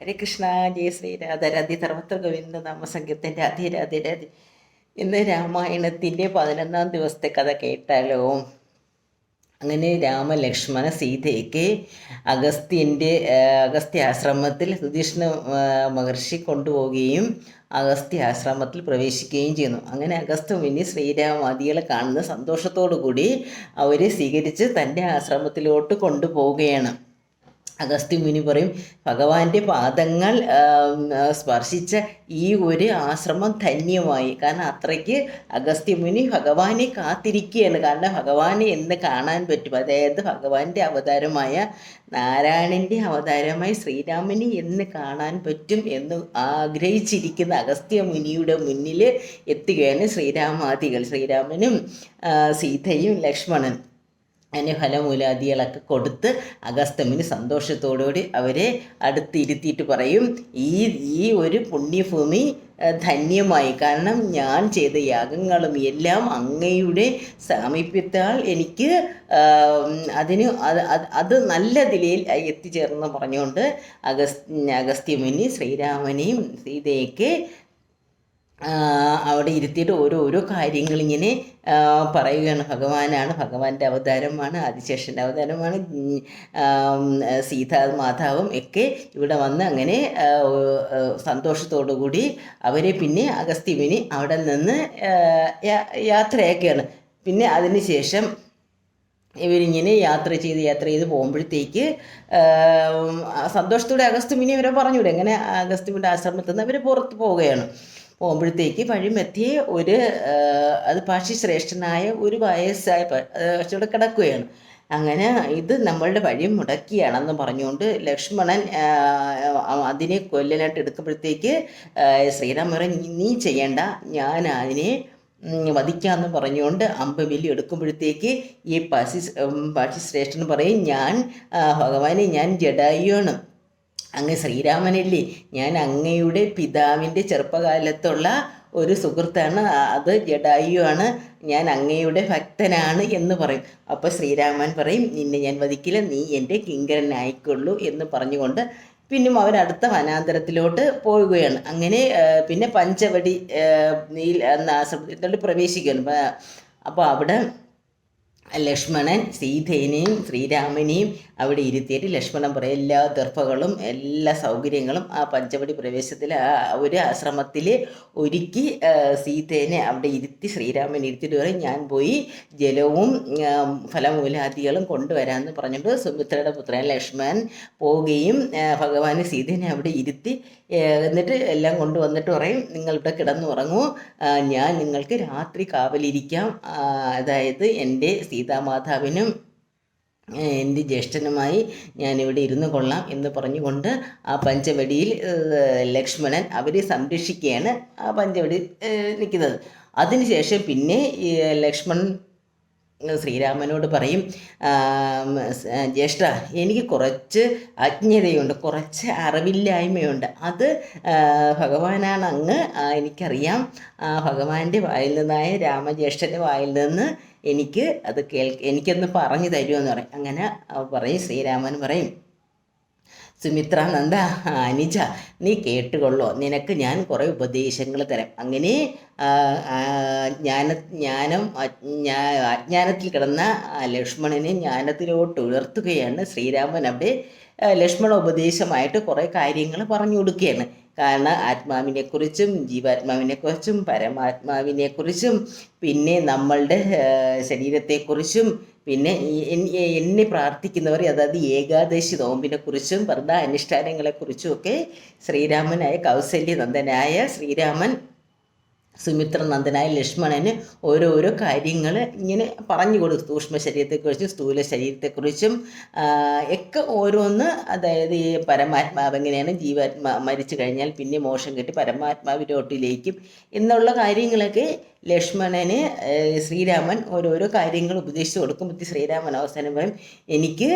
ഹരേ കൃഷ്ണ ജയ ശ്രീ രാധാരാധി സർവത്ര ഗോവിന്ദ നാമസംഗീതത്തിന്റെ അധിരാധിരാധി ഇന്ന് രാമായണത്തിന്റെ പതിനൊന്നാം ദിവസത്തെ കഥ കേട്ടാലോ? അങ്ങനെ രാമലക്ഷ്മണ സീതയ്ക്ക് അഗസ്ത്യന്റെ അഗസ്ത്യ ആശ്രമത്തിൽ സുധീഷ്ണ മഹർഷി കൊണ്ടുപോവുകയും അഗസ്ത്യ ആശ്രമത്തിൽ പ്രവേശിക്കുകയും ചെയ്യുന്നു. അങ്ങനെ അഗസ്ത്യ മുനി ശ്രീരാമാദികളെ കാണുന്ന സന്തോഷത്തോടു കൂടി അവരെ സ്വീകരിച്ച് തന്റെ ആശ്രമത്തിലോട്ട് കൊണ്ടുപോവുകയാണ്. അഗസ്ത്യ മുനി പറയും ഭഗവാന്റെ പാദങ്ങൾ സ്പർശിച്ച ഈ ഒരു ആശ്രമം ധന്യമായി. കാരണം അത്രയ്ക്ക് അഗസ്ത്യ മുനി ഭഗവാനെ കാത്തിരിക്കുകയാണ്. കാരണം ഭഗവാനെ എന്ന് കാണാൻ പറ്റും. അതായത് ഭഗവാന്റെ അവതാരമായ നാരായണന്റെ അവതാരമായി ശ്രീരാമനെ എന്ന് കാണാൻ പറ്റും എന്ന് ആഗ്രഹിച്ചിരിക്കുന്ന അഗസ്ത്യ മുനിയുടെ മുന്നിൽ എത്തുകയാണ് ശ്രീരാമാദികൾ. ശ്രീരാമനും സീതയും ലക്ഷ്മണൻ. അതിന് ഫലമൂലാദികളൊക്കെ കൊടുത്ത് അഗസ്തമിന് സന്തോഷത്തോടുകൂടി അവരെ അടുത്തിരുത്തിയിട്ട് പറയും ഈ ഈ ഒരു പുണ്യഭൂമി ധന്യമായി. കാരണം ഞാൻ ചെയ്ത യാഗങ്ങളും എല്ലാം അങ്ങയുടെ സാമീപ്യത്താൽ എനിക്ക് അതിന് അത് അത് നല്ല നിലയിൽ എത്തിച്ചേർന്ന് പറഞ്ഞുകൊണ്ട് അഗസ് അഗസ്ത്യമുനി ശ്രീരാമനെയും സീതയൊക്കെ അവിടെ ഇരുത്തിയിട്ട് ഓരോരോ കാര്യങ്ങളിങ്ങനെ പറയുകയാണ്. ഭഗവാനാണ് ഭഗവാന്റെ അവതാരമാണ് ആദിശേഷന്റെ അവതാരമാണ് സീതാ മാതാവും ഒക്കെ ഇവിടെ വന്ന് അങ്ങനെ ആ, ആ, സന്തോഷത്തോടു കൂടി അവരെ പിന്നെ അഗസ്ത്യവിനി അവിടെ നിന്ന് യാത്രയാക്കുകയാണ്. പിന്നെ അതിന് ശേഷം ഇവരിങ്ങനെ യാത്ര ചെയ്ത് യാത്ര ചെയ്ത് പോകുമ്പോഴത്തേക്ക് സന്തോഷത്തോടെ അഗസ്ത്യമിനി അവരെ പറഞ്ഞുവിടും. എങ്ങനെ അഗസ്ത്യമിന്റെ ആശ്രമത്തിൽ നിന്ന് അവർ പുറത്ത് പോവുകയാണ്. പോകുമ്പോഴത്തേക്ക് വഴിമെത്തിയ ഒരു അത് പാഷി ശ്രേഷ്ഠനായ ഒരു വയസ്സായ പ- കിടക്കുകയാണ്. അങ്ങനെ ഇത് നമ്മളുടെ വഴി മുടക്കിയാണെന്ന് പറഞ്ഞുകൊണ്ട് ലക്ഷ്മണൻ അതിനെ കൊല്ലനായിട്ട് എടുക്കുമ്പോഴത്തേക്ക് ശ്രീരാമൻ നീ ചെയ്യണ്ട ഞാൻ അതിനെ വധിക്കാമെന്ന് പറഞ്ഞുകൊണ്ട് അമ്പ് വില്ലി എടുക്കുമ്പോഴത്തേക്ക് ഈ പശി പക്ഷി ശ്രേഷ്ഠൻ പറയും ഞാൻ ഭഗവാനെ ഞാൻ ജഡായുവാണ്. അങ്ങ് ശ്രീരാമനല്ലേ? ഞാൻ അങ്ങയുടെ പിതാവിന്റെ ചെറുപ്പകാലത്തുള്ള ഒരു സുഹൃത്താണ്. അത് ജഡായുവാണ്. ഞാൻ അങ്ങയുടെ ഭക്തനാണ് എന്ന് പറയും. അപ്പോൾ ശ്രീരാമൻ പറയും നിന്നെ ഞാൻ വധിക്കില്ല. നീ എന്റെ കിങ്കരനായിക്കൊള്ളൂ എന്ന് പറഞ്ഞുകൊണ്ട് പിന്നും അടുത്ത വനാന്തരത്തിലോട്ട് പോവുകയാണ്. അങ്ങനെ പിന്നെ പഞ്ചവടി നീൽ എന്ന പ്രവേശിക്കുകയാണ്. അപ്പോൾ അവിടെ ലക്ഷ്മണൻ സീതേനെയും ശ്രീരാമനെയും അവിടെ ഇരുത്തിയിട്ട് ലക്ഷ്മണൻ പറയും എല്ലാ ദർഭകളും എല്ലാ സൗകര്യങ്ങളും ആ പഞ്ചവടി പ്രവേശത്തിൽ ആ ഒരു ആശ്രമത്തിൽ ഒരുക്കി സീതേനെ അവിടെ ഇരുത്തി ശ്രീരാമൻ ഇരുത്തിയിട്ട് പറയും ഞാൻ പോയി ജലവും ഫലമൂലാദികളും കൊണ്ടുവരാമെന്ന് പറഞ്ഞിട്ട് സുമിത്രയുടെ പുത്രൻ ലക്ഷ്മണൻ പോവുകയും ഭഗവാൻ സീതേനെ അവിടെ ഇരുത്തി എന്നിട്ട് എല്ലാം കൊണ്ടുവന്നിട്ട് പറയും നിങ്ങൾ ഇവിടെ കിടന്നുറങ്ങൂ ഞാൻ നിങ്ങൾക്ക് രാത്രി കാവലിരിക്കാം അതായത് എന്റെ സീതാമാതാവിനും എന്റെ ജ്യേഷ്ഠനുമായി ഞാനിവിടെ ഇരുന്ന് കൊള്ളാം എന്ന് പറഞ്ഞുകൊണ്ട് ആ പഞ്ചവടിയിൽ ലക്ഷ്മണൻ അവരെ സംരക്ഷിക്കുകയാണ് ആ പഞ്ചവടി നിൽക്കുന്നത്. അതിനുശേഷം പിന്നെ ലക്ഷ്മണൻ ശ്രീരാമനോട് പറയും ജ്യേഷ്ഠ എനിക്ക് കുറച്ച് അജ്ഞതയുണ്ട് കുറച്ച് അറിവില്ലായ്മയുണ്ട്. അത് ഭഗവാനാണ് അങ്ങ് എനിക്കറിയാം. ഭഗവാന്റെ വായിൽ നിന്നായ രാമജ്യേഷ്ഠന്റെ വായിൽ നിന്ന് എനിക്ക് അത് കേൾ എനിക്കൊന്ന് പറഞ്ഞു തരുമെന്ന് പറയും. അങ്ങനെ പറയും ശ്രീരാമൻ പറയും സുമിത്ര നന്ദ അനിജ നീ കേട്ടുകൊള്ളോ. നിനക്ക് ഞാൻ കുറേ ഉപദേശങ്ങൾ തരാം. അങ്ങനെ ജ്ഞാന ജ്ഞാനം അജ്ഞാ അജ്ഞാനത്തിൽ കിടന്ന ലക്ഷ്മണനെ ജ്ഞാനത്തിലോട്ട് ഉയർത്തുകയാണ് ശ്രീരാമൻ. അവിടെ ലക്ഷ്മണ ഉപദേശമായിട്ട് കുറേ കാര്യങ്ങൾ പറഞ്ഞു കൊടുക്കുകയാണ്. കാരണം ആത്മാവിനെക്കുറിച്ചും ജീവാത്മാവിനെക്കുറിച്ചും പരമാത്മാവിനെക്കുറിച്ചും പിന്നെ നമ്മളുടെ ശരീരത്തെ ശരീരത്തെക്കുറിച്ചും പിന്നെ എന്നെ പ്രാർത്ഥിക്കുന്നവർ അതായത് ഏകാദശി നോമ്പിനെക്കുറിച്ചും വ്രത അനുഷ്ഠാനങ്ങളെക്കുറിച്ചും ഒക്കെ ശ്രീരാമനായ കൗസല്യനന്ദനായ ശ്രീരാമൻ സുമിത്രനന്ദനായ ലക്ഷ്മണന് ഓരോരോ കാര്യങ്ങൾ ഇങ്ങനെ പറഞ്ഞു കൊടുക്കും സൂക്ഷ്മ ശരീരത്തെക്കുറിച്ചും സ്ഥൂല ശരീരത്തെക്കുറിച്ചും ഒക്കെ ഓരോന്ന് അതായത് ഈ പരമാത്മാവ് എങ്ങനെയാണ് ജീവാത്മാ മരിച്ചു കഴിഞ്ഞാൽ പിന്നെ മോശം കെട്ടി പരമാത്മാവിലോട്ടിലേക്കും എന്നുള്ള കാര്യങ്ങളൊക്കെ ലക്ഷ്മണന് ശ്രീരാമൻ ഓരോരോ കാര്യങ്ങൾ ഉപദേശിച്ചു കൊടുക്കുമ്പോൾ ശ്രീരാമൻ അവസാനം പറയും എനിക്ക്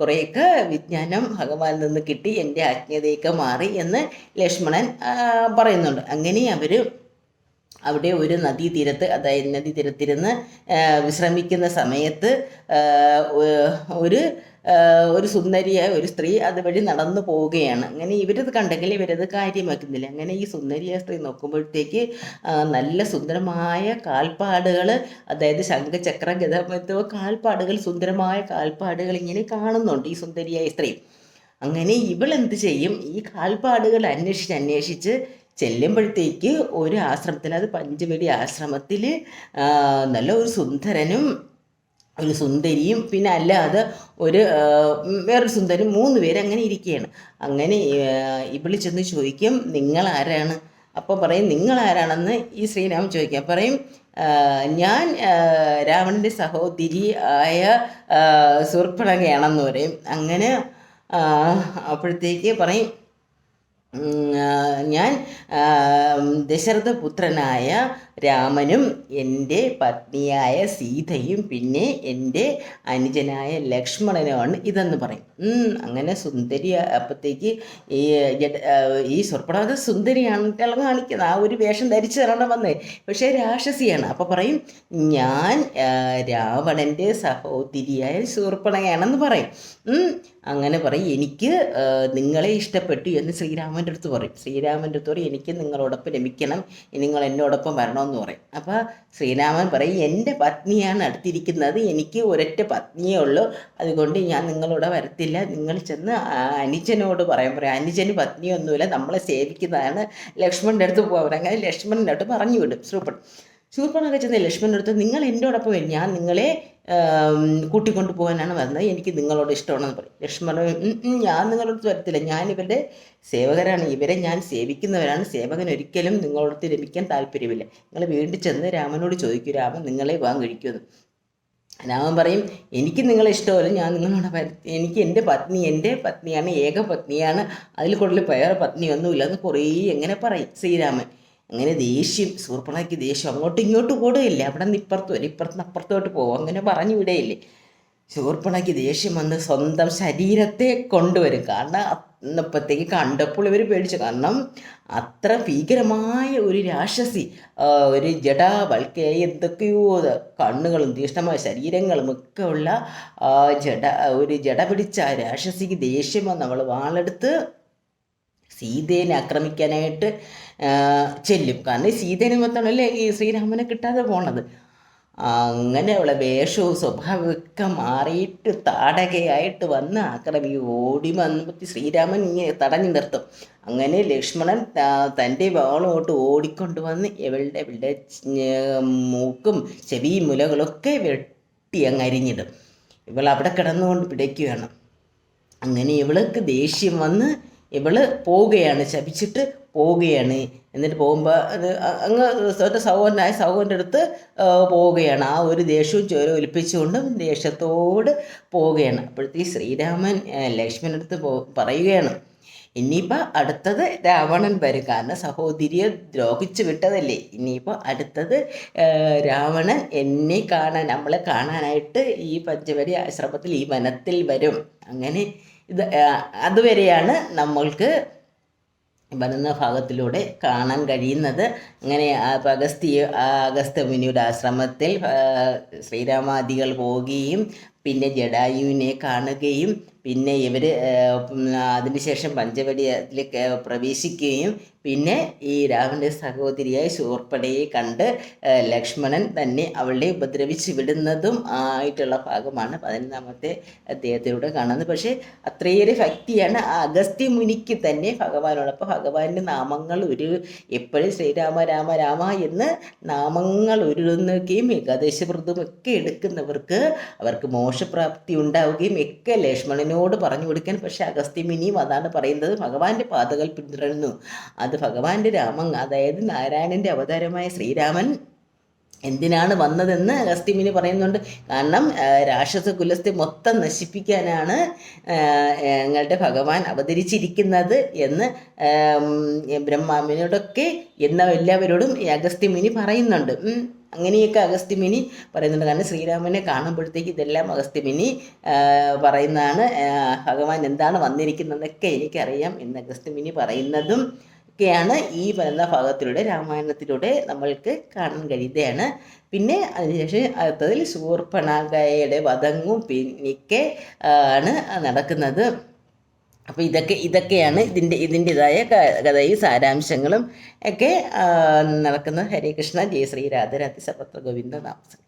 കുറേയൊക്കെ വിജ്ഞാനം ഭഗവാനിൽ നിന്ന് കിട്ടി എന്റെ ആജ്ഞതയൊക്കെ മാറി എന്ന് ലക്ഷ്മണൻ പറയുന്നുണ്ട്. അങ്ങനെ അവർ അവിടെ ഒരു നദീതീരത്ത് അതായത് നദീതീരത്തിരുന്ന് വിശ്രമിക്കുന്ന സമയത്ത് ഒരു ഒരു സുന്ദരിയായ ഒരു സ്ത്രീ അതുവഴി നടന്നു പോവുകയാണ്. അങ്ങനെ ഇവരത് കണ്ടെങ്കിൽ ഇവരത് കാര്യമാക്കുന്നില്ല. അങ്ങനെ ഈ സുന്ദരിയായ സ്ത്രീ നോക്കുമ്പോഴത്തേക്ക് നല്ല സുന്ദരമായ കാൽപ്പാടുകൾ അതായത് ശംഖചക്ര ഗതമത്തോ കാൽപ്പാടുകൾ സുന്ദരമായ കാൽപ്പാടുകൾ ഇങ്ങനെ കാണുന്നുണ്ട് ഈ സുന്ദരിയായ സ്ത്രീ. അങ്ങനെ ഇവൾ എന്ത് ചെയ്യും? ഈ കാൽപ്പാടുകൾ അന്വേഷിച്ച് അന്വേഷിച്ച് ചെല്ലുമ്പോഴത്തേക്ക് ഒരു ആശ്രമത്തിൽ അത് പഞ്ചവടി ആശ്രമത്തിൽ നല്ല ഒരു സുന്ദരനും ഒരു സുന്ദരിയും പിന്നെ അല്ലാതെ ഒരു വേറൊരു സുന്ദരൻ മൂന്ന് പേര് അങ്ങനെ ഇരിക്കുകയാണ്. അങ്ങനെ ഇവിളി ചെന്ന് ചോദിക്കും നിങ്ങൾ ആരാണ് അപ്പം പറയും നിങ്ങൾ ആരാണെന്ന് ഈ ശ്രീരാമൻ ചോദിക്കുക പറയും ഞാൻ രാവണന്റെ സഹോദരി ആയ സുർപ്പണകയാണെന്ന് പറയും. അങ്ങനെ അപ്പോഴത്തേക്ക് പറയും ഞാൻ ദശരഥ പുത്രനായ രാമനും എന്റെ പത്നിയായ സീതയും പിന്നെ എന്റെ അനുജനായ ലക്ഷ്മണനുമാണ് ഇതെന്ന് പറയും. അങ്ങനെ സുന്ദരി അപ്പോഴത്തേക്ക് ഈ ഈ സ്വർപ്പണാഥ സുന്ദരിയാണ് കാണിക്കുന്നത്. ആ ഒരു വേഷം ധരിച്ചു തരണം വന്നേ. പക്ഷേ രാക്ഷസിയാണ്. അപ്പോൾ പറയും ഞാൻ രാവണന്റെ സഹോദരിയായ ശൂർപ്പണയാണെന്ന് പറയും. അങ്ങനെ പറയും എനിക്ക് നിങ്ങളെ ഇഷ്ടപ്പെട്ടു എന്ന് ശ്രീരാമന്റെ അടുത്ത് പറയും. ശ്രീരാമന്റെ അടുത്ത് പറയും എനിക്ക് നിങ്ങളോടൊപ്പം രമിക്കണം നിങ്ങൾ എന്നോടൊപ്പം വരണമെന്ന് പറയും. അപ്പോൾ ശ്രീരാമൻ പറയും എന്റെ പത്നിയാണ് അടുത്തിരിക്കുന്നത്. എനിക്ക് ഒരൊറ്റ പത്നിയേ ഉള്ളൂ. അതുകൊണ്ട് ഞാൻ നിങ്ങളോട് വരത്തില്ല. നിങ്ങൾ ചെന്ന് അനുജനോട് പറയാൻ പറയും. അനുജന് പത്നിയൊന്നുമില്ല. നമ്മളെ സേവിക്കുന്നതാണ് ലക്ഷ്മണന്റെ അടുത്ത് പോകാൻ അങ്ങനെ ലക്ഷ്മണന്റെ അടുത്ത് പറഞ്ഞു വിടും. സൂപ്പർ. ശൂർപ്പണൊക്കെ ചെന്ന് ലക്ഷ്മണന്റെ അടുത്ത് നിങ്ങൾ എന്നോടൊപ്പം വരും. ഞാൻ നിങ്ങളെ കൂട്ടിക്കൊണ്ടു പോകാനാണ് വരുന്നത് എനിക്ക് നിങ്ങളോട് ഇഷ്ടമാണെന്ന് പറയും. ലക്ഷ്മണൻ "ഉം, ഉം, ഞാൻ നിങ്ങളോട് വരത്തില്ല. ഞാൻ ഇവരുടെ സേവകരാണ്. ഇവരെ ഞാൻ സേവിക്കുന്നവരാണ്. സേവകൻ ഒരിക്കലും നിങ്ങളോടത്ത് രമിക്കാൻ താല്പര്യമില്ല. നിങ്ങൾ വീണ്ടും ചെന്ന് രാമനോട് ചോദിക്കൂ. രാമൻ നിങ്ങളെ വിവാഹം കഴിക്കുമെന്ന്. രാമൻ പറയും എനിക്ക് നിങ്ങളെ ഇഷ്ടമല്ല. ഞാൻ നിങ്ങളോട് എനിക്ക് എന്റെ പത്നി എന്റെ പത്നിയാണ് ഏക പത്നിയാണ്. അതിൽ കൂടുതൽ വേറെ പത്നിയൊന്നുമില്ല എന്ന് കുറേ എങ്ങനെ പറയും ശ്രീരാമൻ. അങ്ങനെ ദേഷ്യം സൂർപ്പണയ്ക്ക് ദേഷ്യം അങ്ങോട്ടും ഇങ്ങോട്ടും ഓടുകയില്ലേ അവിടെ നിന്ന് ഇപ്പുറത്ത് വരും ഇപ്പുറത്ത് നിന്ന് അപ്പുറത്തോട്ട് പോകും. അങ്ങനെ പറഞ്ഞു വിടയില്ലേ ശൂർപ്പണയ്ക്ക് ദേഷ്യം വന്ന് സ്വന്തം ശരീരത്തെ കൊണ്ടുവരും. കാരണം അന്നപ്പോഴത്തേക്ക് കണ്ടപ്പോൾ ഇവർ പേടിച്ചു. കാരണം അത്ര ഭീകരമായ ഒരു രാക്ഷസി ഒരു ജഡാവൽക്കെ എന്തൊക്കെയോ കണ്ണുകളും തീഷ്ണമായ ശരീരങ്ങളും ഒക്കെ ഉള്ള ജഡ ഒരു ജഡ പിടിച്ച രാക്ഷസിക്ക് ദേഷ്യം വന്ന് അവൾ വാളെടുത്ത് സീതേനെ ആക്രമിക്കാനായിട്ട് ചെല്ലും. കാരണം സീതേനെ അല്ലേ ഈ ശ്രീരാമനെ കിട്ടാതെ പോണത്. അങ്ങനെ അവളെ വേഷവും സ്വഭാവമൊക്കെ മാറിയിട്ട് താടകയായിട്ട് വന്ന് ആക്രമി ഓടി വന്നപ്പോൾ ശ്രീരാമൻ ഇങ്ങനെ തടഞ്ഞു നിർത്തും. അങ്ങനെ ലക്ഷ്മണൻ തന്റെ വാളോട്ട് ഓടിക്കൊണ്ട് വന്ന് ഇവളുടെ ഇവളുടെ മൂക്കും ചെവി മുലകളൊക്കെ വെട്ടി അങ്ങ് അരിഞ്ഞിടും. ഇവൾ അവിടെ കിടന്നുകൊണ്ട് പിടയ്ക്കുകയാണ്. അങ്ങനെ ഇവൾക്ക് ദേഷ്യം വന്ന് ഇവൾ പോവുകയാണ്. ശപിച്ചിട്ട് പോവുകയാണ്. എന്നിട്ട് പോകുമ്പോൾ അത് അങ്ങ് ഒരു സഹോദരനായ സൗകര്യന്റെ അടുത്ത് പോവുകയാണ്. ആ ഒരു ദേഷ്യവും ചോര ഒലിപ്പിച്ചുകൊണ്ടും ദേഷ്യത്തോട് പോവുകയാണ്. അപ്പോഴത്തേക്ക് ശ്രീരാമൻ ലക്ഷ്മണന്റെ അടുത്ത് പോ പറയുകയാണ്. ഇനിയിപ്പോൾ അടുത്തത് രാവണൻ വരും. കാരണം സഹോദരിയെ ദ്രോഹിച്ചു വിട്ടതല്ലേ. ഇനിയിപ്പോൾ അടുത്തത് രാവണൻ എന്നെ കാണാൻ നമ്മളെ കാണാനായിട്ട് ഈ പഞ്ചവരി ആശ്രമത്തിൽ ഈ വനത്തിൽ വരും. അങ്ങനെ ഇത് അതുവരെയാണ് നമ്മൾക്ക് വരുന്ന ഭാഗത്തിലൂടെ കാണാൻ കഴിയുന്നത്. അങ്ങനെ അഗസ്തി അഗസ്ത്യ മുനിയുടെ ആശ്രമത്തിൽ ശ്രീരാമാദികൾ പോവുകയും പിന്നെ ജഡായുവിനെ കാണുകയും പിന്നെ ഇവർ അതിനുശേഷം പഞ്ചവടിയിലേക്ക് പ്രവേശിക്കുകയും പിന്നെ ഈ രാമന്റെ സഹോദരിയായ ശൂർപ്പടയെ കണ്ട് ലക്ഷ്മണൻ തന്നെ അവളെ ഉപദ്രവിച്ച് വിടുന്നതും ആയിട്ടുള്ള ഭാഗമാണ് പതിനൊന്നാമത്തെ അദ്ദേഹത്തിലൂടെ കാണുന്നത്. പക്ഷേ അത്രയേറെ ഭക്തിയാണ് അഗസ്ത്യ മുനിക്ക് തന്നെ ഭഗവാനോട്. അപ്പോൾ ഭഗവാന്റെ നാമങ്ങൾ ഒരു എപ്പോഴും ശ്രീരാമ രാമ രാമ എന്ന് നാമങ്ങൾ ഉരുളുന്നൊക്കെയും ഏകാദശ വ്രതമൊക്കെ എടുക്കുന്നവർക്ക് അവർക്ക് മോശപ്രാപ്തി ഉണ്ടാവുകയും ഒക്കെ ലക്ഷ്മണനോട് പറഞ്ഞു കൊടുക്കാൻ. പക്ഷേ അഗസ്ത്യമുനിയും അതാണ് പറയുന്നത് ഭഗവാന്റെ പാതകൾ പിന്തുടരുന്നു. അത് ഭഗവാന്റെ രാമൻ അതായത് നാരായണന്റെ അവതാരമായ ശ്രീരാമൻ എന്തിനാണ് വന്നതെന്ന് അഗസ്ത്യമിന് പറയുന്നുണ്ട്. കാരണം രാക്ഷസ കുലത്തെ മൊത്തം നശിപ്പിക്കാനാണ് ഞങ്ങളുടെ ഭഗവാൻ അവതരിച്ചിരിക്കുന്നത് എന്ന് ബ്രഹ്മാമിനോടൊക്കെ എന്ന എല്ലാവരോടും അഗസ്ത്യമിനി പറയുന്നുണ്ട്. അങ്ങനെയൊക്കെ അഗസ്ത്യമിനി പറയുന്നുണ്ട്. കാരണം ശ്രീരാമനെ കാണുമ്പോഴത്തേക്ക് ഇതെല്ലാം അഗസ്ത്യമിനി പറയുന്നതാണ്. ഭഗവാൻ എന്താണ് വന്നിരിക്കുന്നതെന്നൊക്കെ എനിക്കറിയാം എന്ന് അഗസ്ത്യമിനി പറയുന്നതും ഒക്കെയാണ് ഈ പറയുന്ന ഭാഗത്തിലൂടെ രാമായണത്തിലൂടെ നമ്മൾക്ക് കാണാൻ കഴിയുകയാണ് പിന്നെ അതിനുശേഷം അടുത്തതിൽ ശൂർപ്പണാഗയുടെ വധങ്ങും പിന്നിക്കെ ആണ് നടക്കുന്നത്. അപ്പോൾ ഇതൊക്കെ ഇതൊക്കെയാണ് ഇതിന്റെ ഇതിന്റെതായ കഥയും സാരാംശങ്ങളും ഒക്കെ നടക്കുന്നത്. നടക്കുന്ന ഹരേ കൃഷ്ണ ജയ ശ്രീ രാധരാധി സർവത്ര ഗോവിന്ദ നാമസം